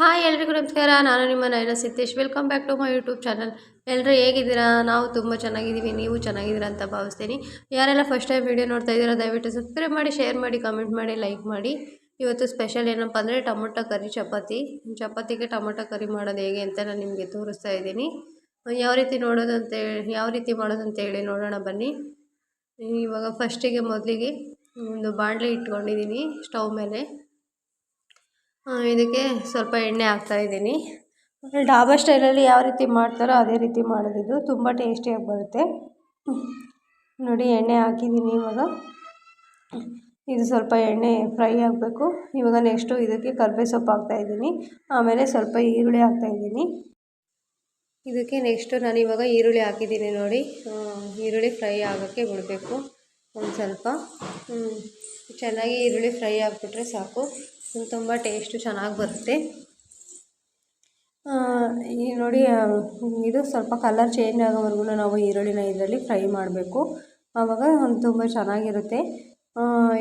Hi ಎಲ್ರಿಗೂ ನಮಸ್ಕಾರ, ನಾನು ನಿಮ್ಮ Nayana Siddesh. Welcome back to my YouTube channel ಎಲ್ಲರೂ ಹೇಗಿದ್ದೀರಾ? ನಾವು ತುಂಬ ಚೆನ್ನಾಗಿದ್ದೀವಿ, ನೀವು ಚೆನ್ನಾಗಿದ್ದೀರಾ ಅಂತ ಭಾವಿಸ್ತೀನಿ. ಯಾರೆಲ್ಲ ಫಸ್ಟ್ ಟೈಮ್ ವೀಡಿಯೋ ನೋಡ್ತಾ ಇದ್ದೀರಾ, ದಯವಿಟ್ಟು ಸಬ್ಸ್ಕ್ರೈಬ್ ಮಾಡಿ ಶೇರ್ ಮಾಡಿ ಕಮೆಂಟ್ ಮಾಡಿ ಲೈಕ್ ಮಾಡಿ. ಇವತ್ತು ಸ್ಪೆಷಲ್ ಏನಪ್ಪ ಅಂದರೆ ಟೊಮೊಟೊ ಕರಿ ಚಪಾತಿ. ಚಪಾತಿಗೆ ಟೊಮೊಟೊ ಕರಿ ಮಾಡೋದು ಹೇಗೆ ಅಂತ ನಾನು ನಿಮಗೆ ತೋರಿಸ್ತಾ ಇದ್ದೀನಿ. ಯಾವ ರೀತಿ ನೋಡೋದು ಅಂತ ಹೇಳಿ, ಯಾವ ರೀತಿ ಮಾಡೋದು ಅಂತ ಹೇಳಿ ನೋಡೋಣ ಬನ್ನಿ. ಇವಾಗ ಫಸ್ಟಿಗೆ ಮೊದಲಿಗೆ ಒಂದು ಬಾಣಲೆ ಇಟ್ಕೊಂಡಿದ್ದೀನಿ, ಸ್ಟವ್ ಮೇಲೆ. ಇದಕ್ಕೆ ಸ್ವಲ್ಪ ಎಣ್ಣೆ ಹಾಕ್ತಾಯಿದ್ದೀನಿ ಡಾಬಾ ಸ್ಟೈಲಲ್ಲಿ ಯಾವ ರೀತಿ ಮಾಡ್ತಾರೋ ಅದೇ ರೀತಿ ಮಾಡೋದಿದ್ದು ತುಂಬ ಟೇಸ್ಟಿಯಾಗಿ ಬರುತ್ತೆ. ನೋಡಿ, ಎಣ್ಣೆ ಹಾಕಿದ್ದೀನಿ ಇವಾಗ. ಇದು ಸ್ವಲ್ಪ ಎಣ್ಣೆ ಫ್ರೈ ಆಗಬೇಕು. ಇವಾಗ ನೆಕ್ಸ್ಟು ಇದಕ್ಕೆ ಕರ್ಬೇ ಸೊಪ್ಪು ಹಾಕ್ತಾಯಿದ್ದೀನಿ ಆಮೇಲೆ ಸ್ವಲ್ಪ ಈರುಳ್ಳಿ ಹಾಕ್ತಾಯಿದ್ದೀನಿ ಇದಕ್ಕೆ ನೆಕ್ಸ್ಟು ನಾನು ಇವಾಗ ಈರುಳ್ಳಿ ಹಾಕಿದ್ದೀನಿ ನೋಡಿ. ಈರುಳ್ಳಿ ಫ್ರೈ ಆಗೋಕ್ಕೆ ಬಿಡಬೇಕು. ಒಂದು ಸ್ವಲ್ಪ. ಚೆನ್ನಾಗಿ ಈರುಳ್ಳಿ ಫ್ರೈ ಆಗಿಬಿಟ್ರೆ ಸಾಕು. ತುಂಬ ಟೇಸ್ಟು ಚೆನ್ನಾಗಿ ಬರುತ್ತೆ. ಈ ನೋಡಿ ಇದು ಸ್ವಲ್ಪ ಕಲರ್ ಚೇಂಜ್ ಆಗೋವರೆಗೂ ನಾವು ಈರುಳ್ಳಿನ ಇದರಲ್ಲಿ ಫ್ರೈ ಮಾಡಬೇಕು. ಆವಾಗ ತುಂಬ ಚೆನ್ನಾಗಿರುತ್ತೆ.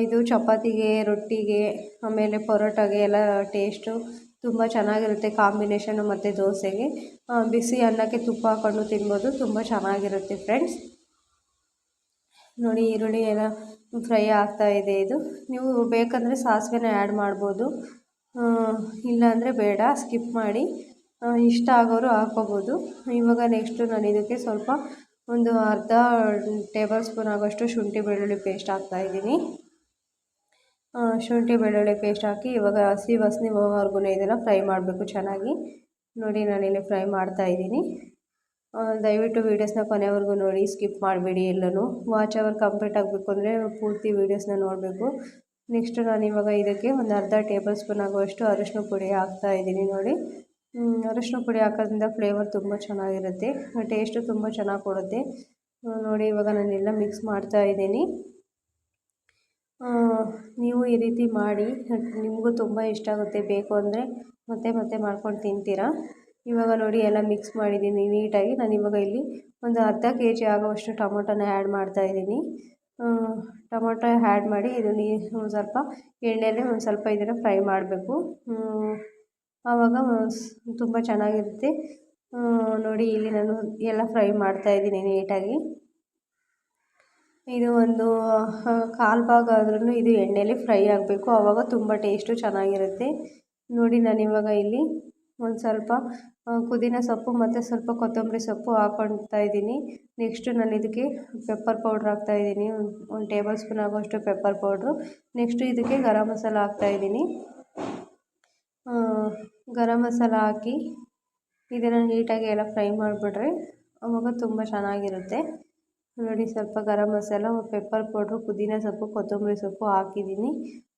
ಇದು ಚಪಾತಿಗೆ, ರೊಟ್ಟಿಗೆ, ಆಮೇಲೆ ಪರೋಟಾಗೆ ಎಲ್ಲ ಟೇಸ್ಟು ತುಂಬ ಚೆನ್ನಾಗಿರುತ್ತೆ ಕಾಂಬಿನೇಷನು ಮತ್ತು ದೋಸೆಗೆ. ಬಿಸಿ ಅನ್ನಕ್ಕೆ ತುಪ್ಪ ಹಾಕ್ಕೊಂಡು ತಿನ್ಬೋದು, ತುಂಬ ಚೆನ್ನಾಗಿರುತ್ತೆ ಫ್ರೆಂಡ್ಸ್. ನೋಡಿ, ಈರುಳ್ಳಿ ಎಲ್ಲ ಫ್ರೈ ಆಗ್ತಾ ಇದೆ ಇದು. ನೀವು ಬೇಕಂದರೆ ಸಾಸಿವೆನ ಆ್ಯಡ್ ಮಾಡ್ಬೋದು. ಇಲ್ಲಾಂದರೆ ಬೇಡ ಸ್ಕಿಪ್ ಮಾಡಿ. ಇಷ್ಟ ಆಗೋರು ಹಾಕೋಬೋದು ಇವಾಗ ನೆಕ್ಸ್ಟು ನಾನು ಇದಕ್ಕೆ ಸ್ವಲ್ಪ ಒಂದು ಅರ್ಧ ಟೇಬಲ್ ಸ್ಪೂನ್ ಆಗೋಷ್ಟು ಶುಂಠಿ ಬೆಳ್ಳುಳ್ಳಿ ಪೇಸ್ಟ್ ಹಾಕ್ತಾಯಿದ್ದೀನಿ ಶುಂಠಿ ಬೆಳ್ಳುಳ್ಳಿ ಪೇಸ್ಟ್ ಹಾಕಿ ಇವಾಗ ಹಸಿ ವಾಸನೆ ಹೋಗೋವರೆಗೂ ಇದನ್ನು ಫ್ರೈ ಮಾಡಬೇಕು ಚೆನ್ನಾಗಿ. ನೋಡಿ ನಾನಿಲ್ಲಿ ಫ್ರೈ ಮಾಡ್ತಾಯಿದ್ದೀನಿ ದಯವಿಟ್ಟು ವೀಡಿಯೋಸ್ನ ಕೊನೆವರೆಗೂ ನೋಡಿ ಸ್ಕಿಪ್ ಮಾಡಬೇಡಿ ಎಲ್ಲನೂ. ವಾಚ್ ಅವರ್ ಕಂಪ್ಲೀಟ್ ಆಗಬೇಕು ಅಂದರೆ ಪೂರ್ತಿ ವೀಡಿಯೋಸ್ನ ನೋಡಬೇಕು. ನೆಕ್ಸ್ಟು ನಾನು ಇವಾಗ ಇದಕ್ಕೆ ಒಂದು ಅರ್ಧ ಟೇಬಲ್ ಸ್ಪೂನ್ ಆಗುವಷ್ಟು ಅರಿಶಿನ ಪುಡಿ ಹಾಕ್ತಾ ಇದ್ದೀನಿ ನೋಡಿ. ಅರಶಿನ ಪುಡಿ ಹಾಕೋದ್ರಿಂದ ಫ್ಲೇವರ್ ತುಂಬ ಚೆನ್ನಾಗಿರುತ್ತೆ. ಟೇಸ್ಟು ತುಂಬ ಚೆನ್ನಾಗಿ ಕೊಡುತ್ತೆ. ನೋಡಿ ಇವಾಗ ನಾನೆಲ್ಲ ಮಿಕ್ಸ್ ಮಾಡ್ತಾ ಇದ್ದೀನಿ. ನೀವು ಈ ರೀತಿ ಮಾಡಿ, ನಿಮಗೂ ತುಂಬ ಇಷ್ಟ ಆಗುತ್ತೆ, ಬೇಕು ಅಂದರೆ ಮತ್ತೆ ಮತ್ತೆ ಮಾಡ್ಕೊಂಡು ತಿಂತೀರಾ? ಇವಾಗ ನೋಡಿ ಎಲ್ಲ ಮಿಕ್ಸ್ ಮಾಡಿದ್ದೀನಿ ನೀಟಾಗಿ ನಾನು ಇವಾಗ ಇಲ್ಲಿ ಒಂದು ಅರ್ಧ ಕೆ ಜಿ ಆಗೋವಷ್ಟು ಟೊಮೊಟೊನ ಆ್ಯಡ್ ಮಾಡ್ತಾಯಿದ್ದೀನಿ ಟೊಮೊಟೊ ಆ್ಯಡ್ ಮಾಡಿ ಇದು ನೀ, ಒಂದು ಸ್ವಲ್ಪ ಎಣ್ಣೆಯಲ್ಲಿ ಒಂದು ಸ್ವಲ್ಪ ಇದನ್ನು ಫ್ರೈ ಮಾಡಬೇಕು. ಆವಾಗ ತುಂಬ ಚೆನ್ನಾಗಿರುತ್ತೆ. ನೋಡಿ ಇಲ್ಲಿ ನಾನು ಎಲ್ಲ ಫ್ರೈ ಮಾಡ್ತಾಯಿದ್ದೀನಿ ನೀಟಾಗಿ ಇದು ಒಂದು ಕಾಲು ಭಾಗ ಆದ್ರೂ ಇದು ಎಣ್ಣೆಯಲ್ಲಿ ಫ್ರೈ ಆಗಬೇಕು. ಆವಾಗ ತುಂಬ ಟೇಸ್ಟು ಚೆನ್ನಾಗಿರುತ್ತೆ. ನೋಡಿ ನಾನು ಇವಾಗ ಇಲ್ಲಿ ಒಂದು ಸ್ವಲ್ಪ ಪುದೀನ ಸೊಪ್ಪು ಮತ್ತು ಸ್ವಲ್ಪ ಕೊತ್ತಂಬರಿ ಸೊಪ್ಪು ಹಾಕ್ಕೊಳ್ತಾ ಇದ್ದೀನಿ. ನೆಕ್ಸ್ಟು ನಾನು ಇದಕ್ಕೆ ಪೆಪ್ಪರ್ ಪೌಡ್ರ್ ಹಾಕ್ತಾಯಿದ್ದೀನಿ ಒಂದು ಒಂದು ಟೇಬಲ್ ಸ್ಪೂನ್ ಆಗೋಷ್ಟು ಪೆಪ್ಪರ್ ಪೌಡ್ರು ನೆಕ್ಸ್ಟು ಇದಕ್ಕೆ ಗರಂ ಮಸಾಲ ಹಾಕ್ತಾ ಇದ್ದೀನಿ. ಗರಂ ಮಸಾಲ ಹಾಕಿ ಇದನ್ನು ನೀಟಾಗಿ ಎಲ್ಲ ಫ್ರೈ ಮಾಡಿಬಿಟ್ರೆ ಅವಾಗ ತುಂಬ ಚೆನ್ನಾಗಿರುತ್ತೆ. ನೋಡಿ ಸ್ವಲ್ಪ ಗರಂ ಮಸಾಲ ಪೆಪ್ಪರ್ ಪೌಡ್ರು ಪುದೀನ ಸೊಪ್ಪು, ಕೊತ್ತಂಬರಿ ಸೊಪ್ಪು ಹಾಕಿದ್ದೀನಿ.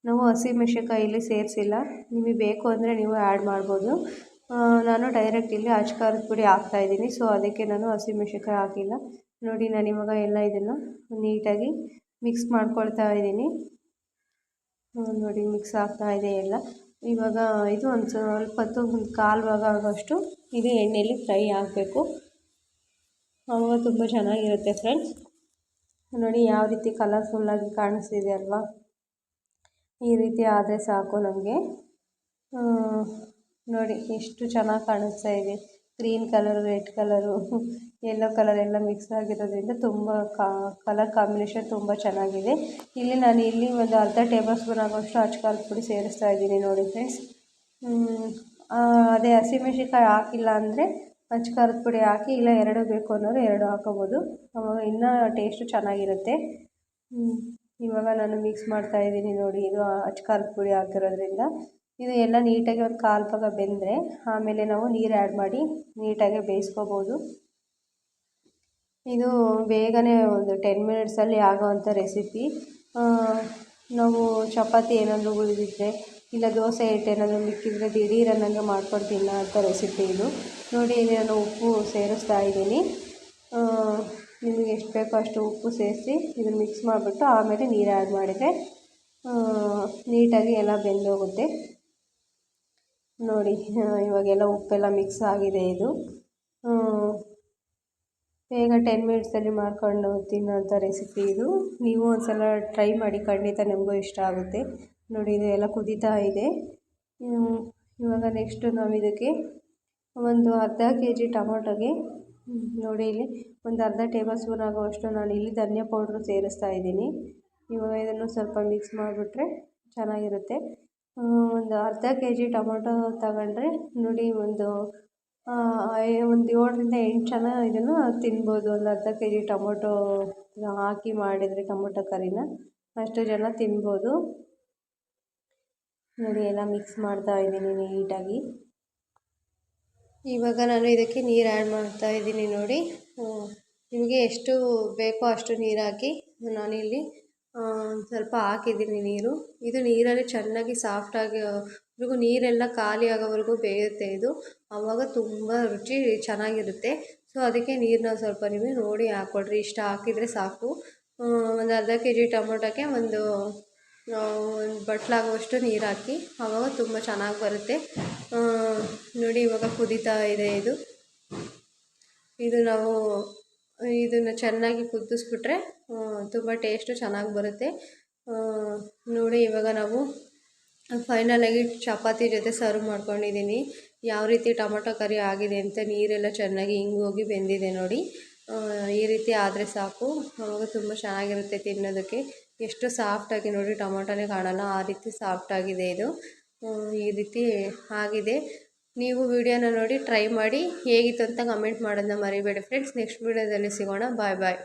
ನಾವು ಹಸಿಮೆಣ್ಸಿನ್ಕಾಯಿ ಇಲ್ಲಿ ಸೇರಿಸಿಲ್ಲ. ನಿಮಗೆ ಬೇಕು ಅಂದರೆ ನೀವು ಆ್ಯಡ್ ಮಾಡ್ಬೋದು. ನಾನು ಡೈರೆಕ್ಟ್ ಇಲ್ಲಿ ಅಚ್ಚ ಖಾರದ ಪುಡಿ ಹಾಕ್ತಾಯಿದ್ದೀನಿ ಸೊ ಅದಕ್ಕೆ ನಾನು ಹಸಿಮೆಣ್ಸಿನ್ಕಾಯಿ ಹಾಕಿಲ್ಲ. ನೋಡಿ, ನಾನು ಇವಾಗ ಎಲ್ಲ ಇದನ್ನು ನೀಟಾಗಿ ಮಿಕ್ಸ್ ಮಾಡ್ಕೊಳ್ತಾ ಇದ್ದೀನಿ. ನೋಡಿ ಮಿಕ್ಸ್ ಆಗ್ತಾ ಇದೆ ಎಲ್ಲ. ಇವಾಗ ಇದು ಒಂದು ಸ್ವಲ್ಪ ಹೊತ್ತು ಒಂದು ಕಾಲು ಭಾಗ ಆಗೋಷ್ಟು ಇದು ಎಣ್ಣೆಯಲ್ಲಿ ಫ್ರೈ ಆಗಬೇಕು ಆವಾಗ ತುಂಬ ಚೆನ್ನಾಗಿರುತ್ತೆ ಫ್ರೆಂಡ್ಸ್ ನೋಡಿ, ಯಾವ ರೀತಿ ಕಲರ್ಫುಲ್ಲಾಗಿ ಕಾಣಿಸ್ತಿದೆ ಅಲ್ವಾ? ಈ ರೀತಿ ಆದರೆ ಸಾಕು ನಮಗೆ ನೋಡಿ, ಎಷ್ಟು ಚೆನ್ನಾಗಿ ಕಾಣಿಸ್ತಾ ಇದೆ. Green colour, red colour yellow colour ಎಲ್ಲ ಮಿಕ್ಸ್ ಆಗಿರೋದ್ರಿಂದ ತುಂಬ ಕಲರ್ ಕಾಂಬಿನೇಷನ್ ತುಂಬ ಚೆನ್ನಾಗಿದೆ. ಇಲ್ಲಿ ನಾನು ಇಲ್ಲಿ ಒಂದು ಅರ್ಧ ಟೇಬಲ್ ಸ್ಪೂನ್ ಆಗೋಷ್ಟು ಅಚ್ಚ ಖಾರದ ಪುಡಿ ಸೇರಿಸ್ತಾ ಇದ್ದೀನಿ ನೋಡಿ ಫ್ರೆಂಡ್ಸ್ ಅದೇ ಹಸಿಮೆಣ್ಸಿನ್ಕಾಯಿ ಹಾಕಿಲ್ಲ ಅಂದರೆ ಅಚ್ಚ ಖಾರದ ಪುಡಿ ಹಾಕಿ ಇಲ್ಲ ಎರಡು ಬೇಕು ಅನ್ನೋರು ಎರಡು ಹಾಕೋಬೋದು. ಆವಾಗ ಇನ್ನೂ ಟೇಸ್ಟು ಚೆನ್ನಾಗಿರುತ್ತೆ. ಇವಾಗ ನಾನು ಮಿಕ್ಸ್ ಮಾಡ್ತಾ ಇದ್ದೀನಿ ನೋಡಿ, ಇದು ಅಚ್ಚ ಖಾರದ ಪುಡಿ ಹಾಕಿರೋದ್ರಿಂದ. ಇದು ಎಲ್ಲ ನೀಟಾಗಿ ಒಂದು ಕಾಲು ಭಾಗ ಬೆಂದರೆ ಆಮೇಲೆ ನಾವು ನೀರು ಆ್ಯಡ್ ಮಾಡಿ ನೀಟಾಗಿ ಬೇಯಿಸ್ಕೋಬೋದು. ಇದು ಬೇಗನೆ ಒಂದು ಟೆನ್ ಮಿನಿಟ್ಸಲ್ಲಿ ಆಗೋವಂಥ ರೆಸಿಪಿ ನಾವು ಚಪಾತಿ ಏನಾದರೂ ಉಳಿದಿದ್ರೆ ಇಲ್ಲ ದೋಸೆ ಹಿಟ್ಟು ಏನಾದರೂ ಮಿಕ್ಕಿದ್ರೆ ದಿಢೀರ್ ಅನ್ನಂಗೆ ಮಾಡ್ಕೊಂಡು ಅಂತ ರೆಸಿಪಿ ಇದು. ನೋಡಿ, ಇಲ್ಲಿ ನಾನು ಉಪ್ಪು ಸೇರಿಸ್ತಾ ಇದ್ದೀನಿ. ನಿಮಗೆ ಎಷ್ಟು ಬೇಕೋ ಅಷ್ಟು ಉಪ್ಪು ಸೇರಿಸಿ ಇದನ್ನು ಮಿಕ್ಸ್ ಮಾಡಿಬಿಟ್ಟು ಆಮೇಲೆ ನೀರು ಆ್ಯಡ್ ಮಾಡಿದರೆ ನೀಟಾಗಿ ಎಲ್ಲ ಬೆಂದೋಗುತ್ತೆ. ನೋಡಿ ಇವಾಗೆಲ್ಲ ಉಪ್ಪೆಲ್ಲ ಮಿಕ್ಸ್ ಆಗಿದೆ ಇದು. ಬೇಗ ಟೆನ್ ಮಿನಿಟ್ಸಲ್ಲಿ ಮಾಡ್ಕೊಂಡು ತಿನ್ನೋಂಥ ರೆಸಿಪಿ ಇದು. ನೀವು ಒಂದು ಸಲ ಟ್ರೈ ಮಾಡಿ, ಖಂಡಿತ ನಿಮಗೂ ಇಷ್ಟ ಆಗುತ್ತೆ. ನೋಡಿ, ಇದು ಎಲ್ಲ ಕುದೀತಾ ಇದೆ. ಇವಾಗ ನೆಕ್ಸ್ಟು ನಾವು ಇದಕ್ಕೆ ಒಂದು ಅರ್ಧ ಕೆ ಜಿ ಟೊಮೊಟೊಗೆ, ನೋಡಿ ಇಲ್ಲಿ, ಒಂದು ಅರ್ಧ ಟೇಬಲ್ ಸ್ಪೂನ್ ಆಗುವಷ್ಟು ನಾನು ಇಲ್ಲಿ ಧನಿಯಾ ಪೌಡ್ರು ಸೇರಿಸ್ತಾ ಇದ್ದೀನಿ. ಇವಾಗ ಇದನ್ನು ಸ್ವಲ್ಪ ಮಿಕ್ಸ್ ಮಾಡಿಬಿಟ್ರೆ ಚೆನ್ನಾಗಿರುತ್ತೆ. ಒಂದು ಅರ್ಧ ಕೆ ಜಿ ಟೊಮೊಟೊ ತಗೊಂಡ್ರೆ ನೋಡಿ ಒಂದು ಒಂದು ಏಳರಿಂದ ಎಂಟು ಜನ ಇದನ್ನು ತಿನ್ಬೋದು. ಒಂದು ಅರ್ಧ ಕೆ ಜಿ ಟೊಮೊಟೊ ಹಾಕಿ ಮಾಡಿದರೆ ಟೊಮೊಟೊ ಕರಿನ ಅಷ್ಟು ಜನ ತಿನ್ಬೋದು. ನೋಡಿ ಎಲ್ಲ ಮಿಕ್ಸ್ ಮಾಡ್ತಾ ಇದ್ದೀನಿ ನೀಟಾಗಿ. ಇವಾಗ ನಾನು ಇದಕ್ಕೆ ನೀರು ಆ್ಯಡ್ ಮಾಡ್ತಾ ಇದ್ದೀನಿ ನೋಡಿ. ನಿಮಗೆ ಎಷ್ಟು ಬೇಕೋ ಅಷ್ಟು ನೀರು ಹಾಕಿ ನಾನಿಲ್ಲಿ ಸ್ವಲ್ಪ ಹಾಕಿದ್ದೀನಿ ನೀರು. ಇದು ನೀರಲ್ಲಿ ಚೆನ್ನಾಗಿ ಸಾಫ್ಟಾಗಿ ನೀರೆಲ್ಲ ಖಾಲಿ ಆಗೋವರೆಗೂ ಬೇಯುತ್ತೆ ಇದು. ಆವಾಗ ತುಂಬ ರುಚಿ ಚೆನ್ನಾಗಿರುತ್ತೆ. ಸೊ ಅದಕ್ಕೆ ನೀರನ್ನ ಸ್ವಲ್ಪ ನೀವು ನೋಡಿ ಹಾಕ್ಕೊಡ್ರಿ ಇಷ್ಟು ಹಾಕಿದರೆ ಸಾಕು. ಒಂದು ಅರ್ಧ ಕೆ ಜಿ ಟೊಮೊಟೊಕ್ಕೆ ಒಂದು ಒಂದು ಬಟ್ಲಾಗುವಷ್ಟು ನೀರು ಹಾಕಿ. ಆವಾಗ ತುಂಬ ಚೆನ್ನಾಗಿ ಬರುತ್ತೆ. ನೋಡಿ ಇವಾಗ ಕುದೀತಾ ಇದೆ ಇದು. ಇದು ನಾವು ಇದನ್ನು ಚೆನ್ನಾಗಿ ಕುದಿಸ್ಬಿಟ್ರೆ ತುಂಬ ಟೇಸ್ಟು ಚೆನ್ನಾಗಿ ಬರುತ್ತೆ. ನೋಡಿ ಇವಾಗ ನಾವು ಫೈನಲಾಗಿ ಚಪಾತಿ ಜೊತೆ ಸರ್ವ್ ಮಾಡ್ಕೊಂಡಿದ್ದೀನಿ ಯಾವ ರೀತಿ ಟೊಮೊಟೊ ಕರಿ ಆಗಿದೆ ಅಂತ ನೀರೆಲ್ಲ ಚೆನ್ನಾಗಿ ಹಿಂಗೋಗಿ ಬೆಂದಿದೆ ನೋಡಿ. ಈ ರೀತಿ ಆದರೆ ಸಾಕು. ಆವಾಗ ತುಂಬ ಚೆನ್ನಾಗಿರುತ್ತೆ ತಿನ್ನೋದಕ್ಕೆ. ಎಷ್ಟು ಸಾಫ್ಟಾಗಿ ನೋಡಿ ಟೊಮೊಟೊನೇ ಕಾಣಲ್ಲ, ಆ ರೀತಿ ಸಾಫ್ಟಾಗಿದೆ ಇದು. ಈ ರೀತಿ ಆಗಿದೆ. ನೀವು ವಿಡಿಯೋನ ನೋಡಿ ಟ್ರೈ ಮಾಡಿ, ಹೇಗಿತ್ತು ಅಂತ ಕಮೆಂಟ್ ಮಾಡೋದನ್ನ ಮರಿಬೇಡಿ ಫ್ರೆಂಡ್ಸ್ ನೆಕ್ಸ್ಟ್ ವಿಡಿಯೋದಲ್ಲಿ ಸಿಗೋಣ. ಬಾಯ್ ಬಾಯ್